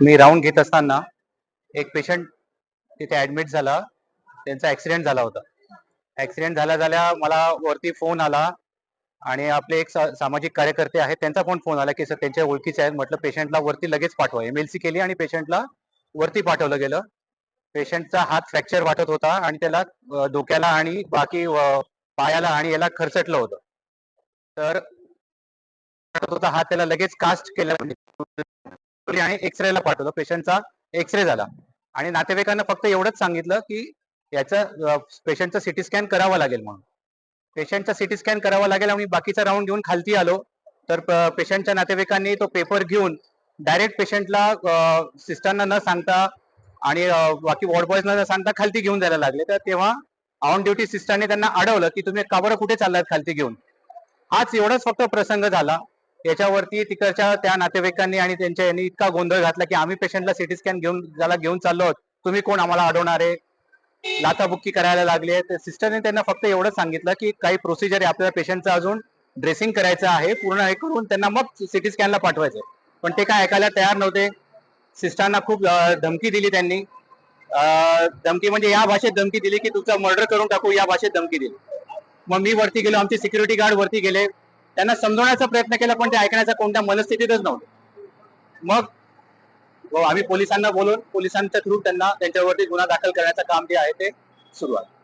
मी round घेत असताना एक पेशंट तिथे ऍडमिट झाला. त्यांचा ऍक्सिडेंट झाला होता. ऍक्सिडेंट झाला झाल्या मला वरती फोन आला. आणि आपले एक सा- सामाजिक कार्यकर्ते आहेत त्यांचा पण फोन आला की सर त्यांच्या ओळखीचे आहेत. म्हटलं पेशंटला वरती लगेच पाठवा. एमएलसी केली आणि पेशंटला वरती पाठवलं गेलं. पेशंटचा हात फ्रॅक्चर वाटत होता आणि त्याला डोक्याला आणि बाकी पायाला आणि याला खरचटलं होतं. तर होता हात त्याला लगेच कास्ट केला. आणि एक्सरे ला पाठवलं. पेशंटचा एक्सरे झाला. आणि नातेवाईकांना फक्त एवढंच सांगितलं की याचा पेशंटचा सिटी स्कॅन करावा लागेल म्हणून. पेशंटचा सिटी स्कॅन करावा लागेल. आणि बाकीचा राऊंड घेऊन खालती आलो. तर पेशंटच्या नातेवाईकांनी तो पेपर घेऊन डायरेक्ट पेशंटला सिस्टरना न सांगता आणि बाकी वॉर्ड बॉयजना न सांगता खालती घेऊन जायला लागले. तर तेव्हा ऑन ड्युटी सिस्टरने त्यांना अडवलं की तुम्ही काबरं कुठे चाललात खालती घेऊन? हाच एवढाच फक्त प्रसंग झाला. याच्यावरती तिकडच्या त्या नातेवाईकांनी आणि त्यांच्या यांनी इतका गोंधळ घातला की आम्ही पेशंटला सिटी स्कॅन घेऊन ज्याला घेऊन चाललो आहोत तुम्ही कोण आम्हाला अडवणारे लाथाबुक्की करायला लागले तर सिस्टरने त्यांना फक्त एवढंच सांगितलं की काही प्रोसिजर आहे आपल्याला पेशंटचं अजून ड्रेसिंग करायचं आहे. पूर्ण हे करून त्यांना मग सिटी स्कॅनला पाठवायचं पण ते काय ऐकायला तयार नव्हते. सिस्टरना खूप धमकी दिली त्यांनी. धमकी म्हणजे या भाषेत धमकी दिली की तुमचा मर्डर करून टाकू या भाषेत धमकी दिली. मग मी वरती गेलो आमचे सिक्युरिटी गार्ड वरती गेले. त्यांना समजवण्याचा प्रयत्न केला पण ते ऐकण्याचा कोणत्या मनस्थितीतच नव्हते. मग व आम्ही पोलिसांना बोलून पोलिसांच्या थ्रू त्यांना त्यांच्यावरती गुन्हा दाखल करण्याचं काम जे आहे ते सुरू आहे.